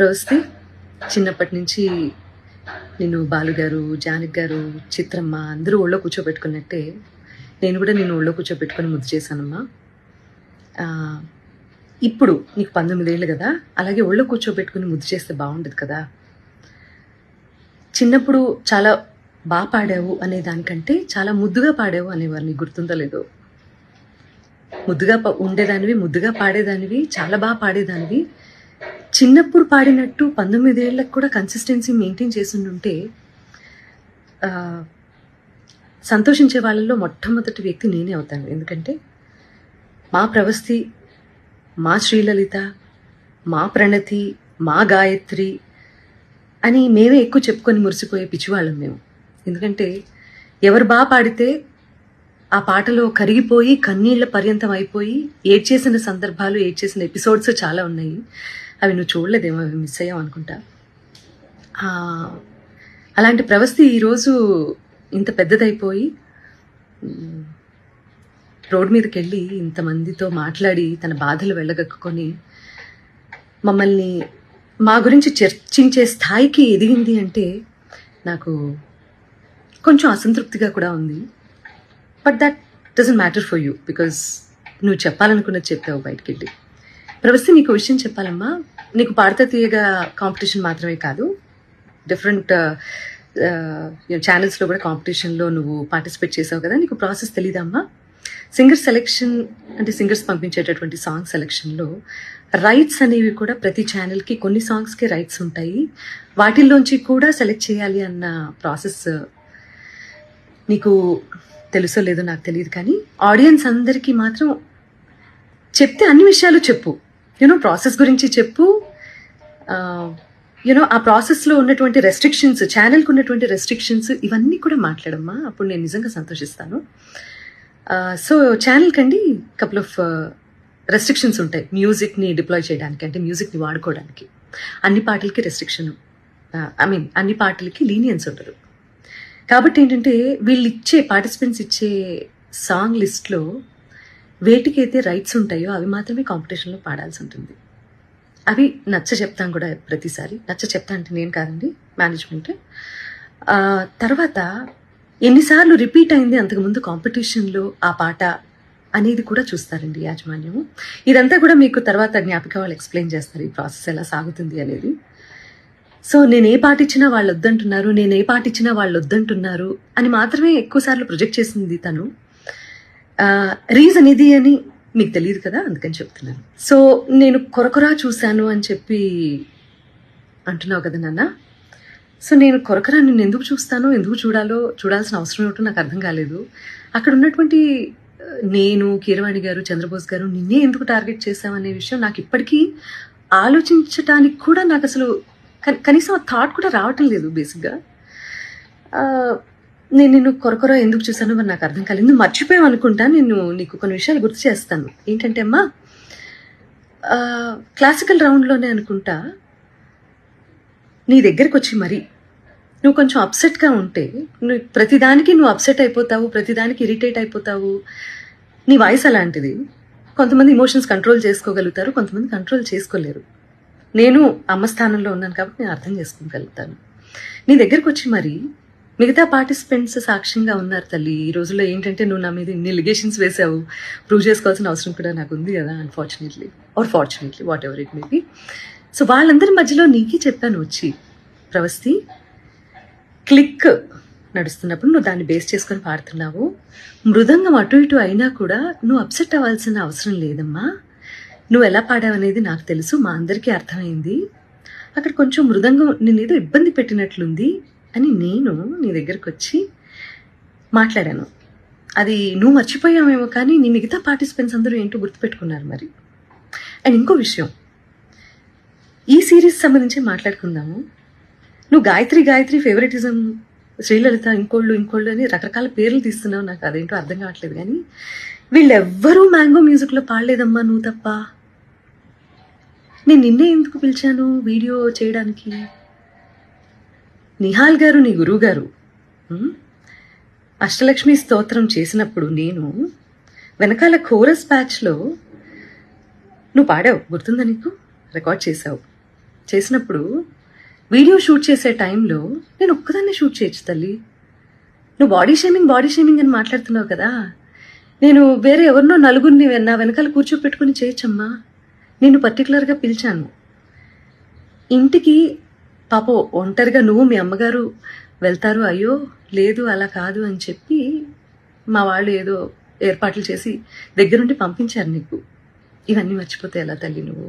ప్రవస్తి చిన్నప్పటి నుంచి నేను బాలుగారు జానక్ గారు చిత్రమ్మ అందరూ ఒళ్ళో కూర్చోబెట్టుకున్నట్టే నేను కూడా నేను ఒళ్ళో కూర్చోబెట్టుకొని ముద్దు చేశానమ్మా. ఇప్పుడు నీకు పంతొమ్మిదేళ్ళు కదా అలాగే ఒళ్ళో కూర్చోబెట్టుకుని ముద్దు చేస్తే బాగుండదు కదా. చిన్నప్పుడు చాలా బాగా పాడావు అనే దానికంటే చాలా ముద్దుగా పాడావు అనేవారు నీకు గుర్తుందో లేదో. ముద్దుగా ఉండేదానివి ముద్దుగా పాడేదానివి చాలా బాగా పాడేదానివి. చిన్నప్పుడు పాడినట్టు పంతొమ్మిదేళ్ళకు కూడా కన్సిస్టెన్సీ మెయింటైన్ చేస్తుంటే సంతోషించే వాళ్ళల్లో మొట్టమొదటి వ్యక్తి నేనే అవుతాను. ఎందుకంటే మా ప్రవస్తి మా శ్రీలలిత మా ప్రణతి మా గాయత్రి అని మేమే ఎక్కువ చెప్పుకొని మురిసిపోయే పిచ్చివాళ్ళం మేము. ఎందుకంటే ఎవరు బాగా పాడితే ఆ పాటలో కరిగిపోయి కన్నీళ్ళ పర్యంతం అయిపోయి ఏడ్చేసిన సందర్భాలు ఏడ్చేసిన ఎపిసోడ్స్ చాలా ఉన్నాయి. అవి నువ్వు చూడలేదేమో అవి మిస్ అయ్యావు అనుకుంటా. అలాంటి ప్రవస్థి ఈరోజు ఇంత పెద్దదైపోయి రోడ్ మీదకి వెళ్ళి ఇంతమందితో మాట్లాడి తన బాధలు వెళ్ళగక్కుకొని మమ్మల్ని మా గురించి చర్చించే స్థాయికి ఎదిగింది అంటే నాకు కొంచెం అసంతృప్తిగా కూడా ఉంది. But that doesn't matter for you because నువ్వు చెప్పాలనుకున్నది చెప్పావు బయటకెళ్ళి. ప్రవస్థ నీకు విషయం చెప్పాలమ్మా. నీకు పాడతా తీయగా కాంపిటీషన్ మాత్రమే కాదు డిఫరెంట్ ఛానల్స్లో uh, uh, కూడా కాంపిటీషన్లో నువ్వు పార్టిసిపేట్ చేసావు కదా. నీకు ప్రాసెస్ తెలీదమ్మా సింగర్ సెలెక్షన్ అంటే సింగర్స్ పంపించేటటువంటి సాంగ్ సెలెక్షన్లో రైట్స్ అనేవి కూడా ప్రతి ఛానల్కి కొన్ని సాంగ్స్కి రైట్స్ ఉంటాయి. వాటిల్లోంచి కూడా సెలెక్ట్ చేయాలి అన్న ప్రాసెస్ uh, నీకు తెలుసో లేదో నాకు తెలియదు కానీ ఆడియన్స్ అందరికీ మాత్రం చెప్తే అన్ని విషయాలు చెప్పు. యూనో ప్రాసెస్ గురించి చెప్పు. యూనో ఆ ప్రాసెస్లో ఉన్నటువంటి రెస్ట్రిక్షన్స్ ఛానల్కి ఉన్నటువంటి రెస్ట్రిక్షన్స్ ఇవన్నీ కూడా మాట్లాడమ్మా. అప్పుడు నేను నిజంగా సంతోషిస్తాను. సో ఛానల్ కండి కపుల్ ఆఫ్ రెస్ట్రిక్షన్స్ ఉంటాయి. మ్యూజిక్ని డిప్లాయ్ చేయడానికి అంటే మ్యూజిక్ని వాడుకోవడానికి. అన్ని పాటలకి రెస్ట్రిక్షన్ ఐ మీన్ అన్ని పాటలకి లీనియన్స్ ఉండదు. కాబట్టి ఏంటంటే వీళ్ళు ఇచ్చే పార్టిసిపెంట్స్ ఇచ్చే సాంగ్ లిస్ట్లో వేటికైతే రైట్స్ ఉంటాయో అవి మాత్రమే కాంపిటీషన్లో పాడాల్సి ఉంటుంది. అవి నచ్చ చెప్తాను కూడా ప్రతిసారి. నచ్చ చెప్తా అంటే నేను కాదండి మేనేజ్మెంట్ తర్వాత ఎన్నిసార్లు రిపీట్ అయింది అంతకుముందు కాంపిటీషన్లో ఆ పాట అనేది కూడా చూస్తారండి యాజమాన్యం ఇదంతా కూడా మీకు తర్వాత జ్ఞాపిక వాళ్ళు ఎక్స్ప్లెయిన్ చేస్తారు ఈ ప్రాసెస్ ఎలా సాగుతుంది అనేది. సో నేను ఏ పాట ఇచ్చినా వాళ్ళు వద్దంటున్నారు నేను ఏ పాట ఇచ్చినా వాళ్ళు వద్దంటున్నారు అని మాత్రమే ఎక్కువసార్లు ప్రొజెక్ట్ చేసింది తను. రీజన్ ఇది అని మీకు తెలియదు కదా? అందుకని చెప్తున్నాను. సో నేను కొరకొరా చూశాను అని చెప్పి అంటున్నావు కదా నాన్న? సో నేను కొరకరా నిన్ను ఎందుకు చూస్తానో ఎందుకు చూడాలో చూడాల్సిన అవసరం ఏమిటో నాకు అర్థం కాలేదు. అక్కడ ఉన్నటువంటి నేను కీరవాణి గారు చంద్రబోస్ గారు నిన్నే ఎందుకు టార్గెట్ చేశామనే విషయం నాకు ఇప్పటికీ ఆలోచించటానికి కూడా నాకు అసలు కనీసం ఆ థాట్ కూడా రావటం లేదు బేసిక్గా నేను నిన్ను కొరకొర ఎందుకు చూసానో మరి నాకు అర్థం కాలేదు. మర్చిపోయావు అనుకుంటా నేను నీకు కొన్ని విషయాలు గుర్తు చేస్తాను. ఏంటంటే అమ్మా క్లాసికల్ రౌండ్లోనే అనుకుంటా నీ దగ్గరికి వచ్చి మరి నువ్వు కొంచెం అప్సెట్గా ఉంటే నువ్వు ప్రతిదానికి నువ్వు అప్సెట్ అయిపోతావు ప్రతిదానికి ఇరిటేట్ అయిపోతావు. నీ వాయిస్ అలాంటిది. కొంతమంది ఇమోషన్స్ కంట్రోల్ చేసుకోగలుగుతారు కొంతమంది కంట్రోల్ చేసుకోలేరు. నేను అమ్మ స్థానంలో ఉన్నాను కాబట్టి నేను అర్థం చేసుకోగలుగుతాను. నీ దగ్గరకు వచ్చి మరి మిగతా పార్టిసిపెంట్స్ సాక్ష్యంగా ఉన్నారు తల్లి. ఈ రోజుల్లో ఏంటంటే నువ్వు నా మీద ఇన్ని లిగేషన్స్ వేసావు. ప్రూవ్ చేసుకోవాల్సిన అవసరం కూడా నాకు ఉంది కదా unfortunately or fortunately whatever it may be so వాళ్ళందరి మధ్యలో నీకే చెప్పాను వచ్చి ప్రవస్తి క్లిక్ నడుస్తున్నప్పుడు నువ్వు దాన్ని బేస్ చేసుకొని పాడుతున్నావు. మృదంగం అటు ఇటు అయినా కూడా నువ్వు అప్సెట్ అవ్వాల్సిన అవసరం లేదమ్మా. నువ్వు ఎలా పాడావనేది నాకు తెలుసు మా అందరికీ అర్థమైంది. అక్కడ కొంచెం మృదంగం ఏదో ఇబ్బంది పెట్టినట్లుంది. అని నేను నీ దగ్గరకు వచ్చి మాట్లాడాను. అది నువ్వు మర్చిపోయావేమో కానీ నీ మిగతా పార్టిసిపెంట్స్ అందరూ ఏంటో గుర్తుపెట్టుకున్నారు మరి. అండ్ ఇంకో విషయం. ఈ సిరీస్ సంబంధించి మాట్లాడుకుందాము. నువ్వు గాయత్రి గాయత్రి ఫేవరెటిజం శ్రీలలిత ఇంకోళ్ళు ఇంకోళ్ళు అని రకరకాల పేర్లు తీస్తున్నావు. నాకు అదేంటో అర్థం కావట్లేదు కానీ వీళ్ళెవ్వరూ మ్యాంగో మ్యూజిక్లో పాడలేదమ్మా నువ్వు తప్ప. నేను నిన్నే ఎందుకు పిలిచాను వీడియో చేయడానికి? నిహాల్ గారు నీ గురువు గారు అష్టలక్ష్మి స్తోత్రం చేసినప్పుడు నేను వెనకాల కోరస్ బ్యాచ్లో నువ్వు పాడావు. గుర్తుందా నీకు? రికార్డ్ చేసావు చేసినప్పుడు వీడియో షూట్ చేసే టైంలో నేను ఒక్కదాన్నే షూట్ చేయొచ్చు తల్లి. నువ్వు బాడీ షేమింగ్ బాడీ షేమింగ్ అని మాట్లాడుతున్నావు కదా. నేను వేరే ఎవరినో నలుగురిని నా వెనకాల కూర్చోపెట్టుకుని చేయొచ్చమ్మా. నేను పర్టికులర్గా పిలిచాను. ఇంటికి పాప ఒంటరిగా నువ్వు మీ అమ్మగారు వెళ్తారు అయ్యో లేదు అలా కాదు అని చెప్పి మా వాళ్ళు ఏదో ఏర్పాట్లు చేసి దగ్గరుండి పంపించారు నీకు. ఇవన్నీ మర్చిపోతే ఎలా తల్లి నువ్వు?